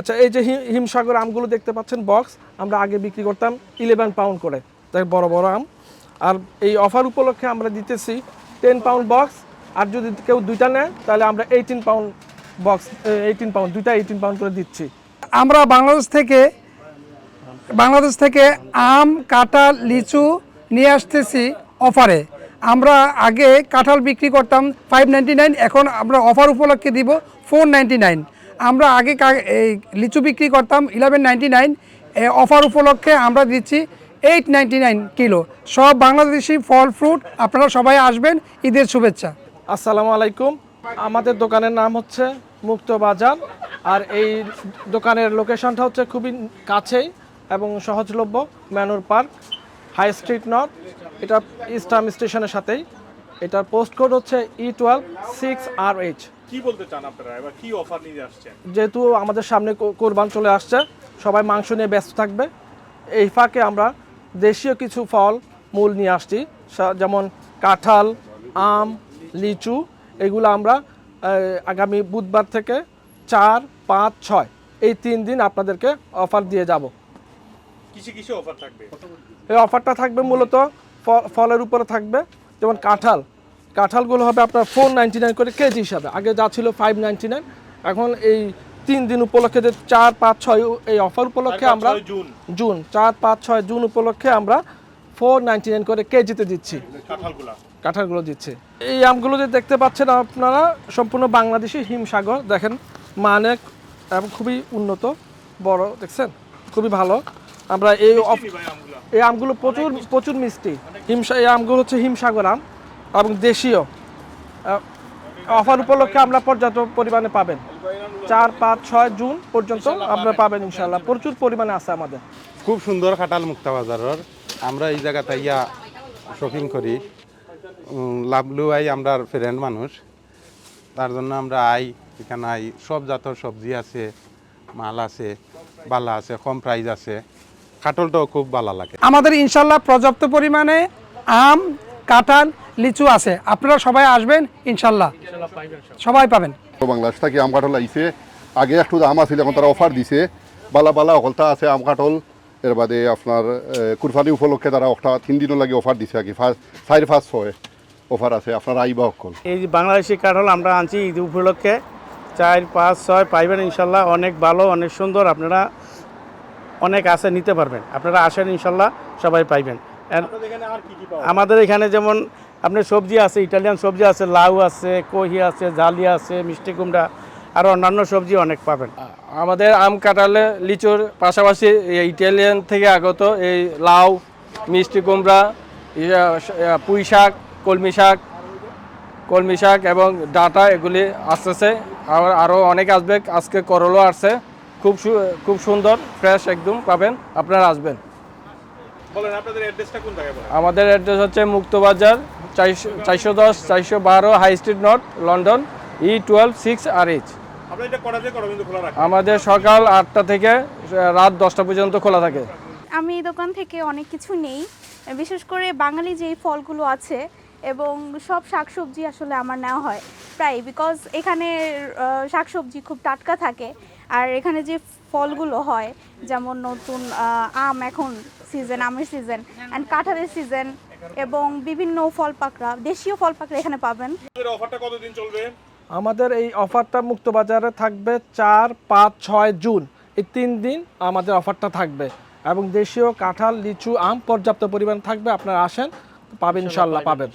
আচ্ছা এই যে হিমসাগর আমগুলো দেখতে পাচ্ছেন বক্স আমরা আগে বিক্রি করতাম ইলেভেন পাউন্ড করে। তাই বড় বড় আম। আর এই অফার উপলক্ষে আমরা দিতেছি টেন পাউন্ড বক্স আর যদি কেউ দুইটা নেয়, তাহলে আমরা eighteen pound box eighteen pound দুইটা এইটিন পাউন্ড করে দিচ্ছি। আমরা বাংলাদেশ থেকে বাংলাদেশ থেকে আম, কাঁঠাল, লিচু নিয়ে আসতেছি অফারে আমরা আগে কাঁঠাল বিক্রি করতাম ফাইভ নাইনটি নাইন এখন আমরা অফার উপলক্ষে দিব ফোর নাইনটি নাইন আমরা আগে এই লিচু বিক্রি করতাম ইলেভেন নাইনটি নাইন অফার উপলক্ষে আমরা দিচ্ছি এইট নাইনটি নাইন কিলো। সব বাংলাদেশি ফল ফ্রুট আপনারা সবাই আসবেন, ঈদের শুভেচ্ছা। আসসালামু আলাইকুম। আমাদের দোকানের নাম হচ্ছে মুক্ত বাজার, আর এই দোকানের লোকেশনটা হচ্ছে খুবই কাছেই এবং সহজলভ্য Manor Park, high street north. এটা ইস্টার্ন স্টেশনের সাথেই। এটার পোস্ট কোড হচ্ছে E twelve six R H কি বলতে চান আপনারা? এবার কি অফার নিয়ে আসছেন? যেহেতু আমাদের সামনে কোরবান চলে আসছে সবাই মাংস নিয়ে ব্যস্ত থাকবে। এই ফাঁকে আমরা দেশীয় কিছু ফল মূল নিয়ে আসছি যেমন কাঁঠাল আম লিচু এগুলো আমরা আগামী বুধবার থেকে চার পাঁচ ছয় এই তিন দিন আপনাদেরকে অফার দিয়ে যাব। কিসে কিসে অফার থাকবে? এই অফারটা থাকবে মূলত ফলের উপরে থাকবে। যেমন কাঁঠাল কাঁঠালগুলো হবে আপনার ফোর নাইনটি নাইন করে কেজি হিসাবে। আগে যা ছিল ফাইভ নাইনটি নাইন এখন এই তিন দিন উপলক্ষে যে চার পাঁচ ছয় এই অফার উপলক্ষে আমরা জুন। চার পাঁচ ছয় জুন উপলক্ষে আমরা ফোর নাইনটি নাইন করে কেজিতে দিচ্ছি। কাঁঠালগুলো। দিচ্ছে। এই আমগুলো যে দেখতে পাচ্ছেন আপনারা সম্পূর্ণ বাংলাদেশি হিমসাগর। দেখেন মানে এবং খুবই উন্নত বড় দেখছেন? খুবই ভালো। আমরা এই এই আমগুলো প্রচুর প্রচুর মিষ্টি। হিমসা এই আমগুলো হচ্ছে হিমসাগর আম এবং দেশীয়। অফার উপলক্ষে আমরা পর্যাপ্ত পরিমাণে পাবেন। চার পাঁচ ছয় জুন পর্যন্ত আপনারা পাবেন। ইনশাল্লাহ। প্রচুর পরিমাণে আছে আমাদের। খুব সুন্দর খাটাল মুক্তা বাজারের। আমরা এই জায়গাতে ইয়া শপিং করি। লাভলু আই আমরা ফ্রেন্ড মানুষ। তার জন্য আমরা আই এখানে আই। সব জাতের সবজি আছে মাল আছে বালা আছে কম প্রাইস আছে। কাটলটাও খুব ভালো লাগে। আমাদের ইনশাল্লাহ পর্যাপ্ত পরিমাণে আম কাঁঠাল লিচু আছে। আপনারা সবাই আসবেন ইনশাল্লাহ। সবাই পাবেন। তো বাংলাদেশ থেকে আম কাঠল আইছে। আগে একটু দাম আছিল এখন তারা অফার দিছে। বালা বালা অকলতা আছে আম কাঠল। এর বাদে আপনার কুরফানি উপলক্ষে তারা একটা তিন দিনও লাগে অফার দিছে আর কি চার পাঁচ ছয় অফার আছে। আপনার আইবা অকল। এই যে বাংলাদেশি কাঠল আমরা আনছি ঈদ উপলক্ষে। চার পাঁচ ছয় পাইবেন ইনশাল্লাহ। অনেক ভালো অনেক সুন্দর। আপনারা অনেক আছে নিতে পারবেন। আপনারা আসেন ইনশাল্লাহ সবাই পাইবেন। আর আপনাদের এখানে আর কি কি পাওয়া আমাদের এখানে যেমন আপনার সবজি আছে ইটালিয়ান সবজি আছে লাউ আছে কহি আছে জালি আছে মিষ্টি কুমড়া আর অন্যান্য সবজি অনেক পাবেন। আমাদের আম কাঁঠালে লিচুর পাশাপাশি ইটালিয়ান থেকে আগত এই লাউ মিষ্টি কুমড়া পুঁই শাক কলমি শাক কলমি শাক এবং ডাটা এগুলি আসতেছে। আর আরও অনেক আসবে আজকে করল আসছে। খুব সু- খুব সুন্দর ফ্রেশ একদম পাবেন আপনারা আসবেন। বলেন আপনাদের অ্যাড্রেসটা কোন জায়গায় বলেন? আমাদের অ্যাড্রেস হচ্ছে মুক্তবাজার চারশো চারশো দশ চারশো বারো high street north London E twelve six R H আমাদের সকাল আটটা থেকে রাত দশটা পর্যন্ত খোলা থাকে। আমি এই দোকান থেকে অনেক কিছু নেই বিশেষ করে বাঙালি যেই ফলগুলো আছে এবং সব শাকসবজি আসলে আমার নেওয়া হয়। প্রায় বিকজ এখানে শাকসবজি খুব টাটকা থাকে আর এখানে যে ফলগুলো হয় যেমন নতুন আম এখন সিজন আমের সিজন অ্যান্ড কাঁঠালের সিজন এবং বিভিন্ন ফল পাকড়া দেশীয় ফল পাকড়া এখানে পাবেন। অফারটা কতদিন চলবে? আমাদের এই অফারটা মুক্তবাজারে থাকবে চার পাঁচ ছয় জুন। এই তিন দিন আমাদের অফারটা থাকবে। এবং দেশীয় কাঁঠাল লিচু আম পর্যাপ্ত পরিমাণ থাকবে। আপনারা আসেন পাবেন ইনশাল্লাহ পাবেন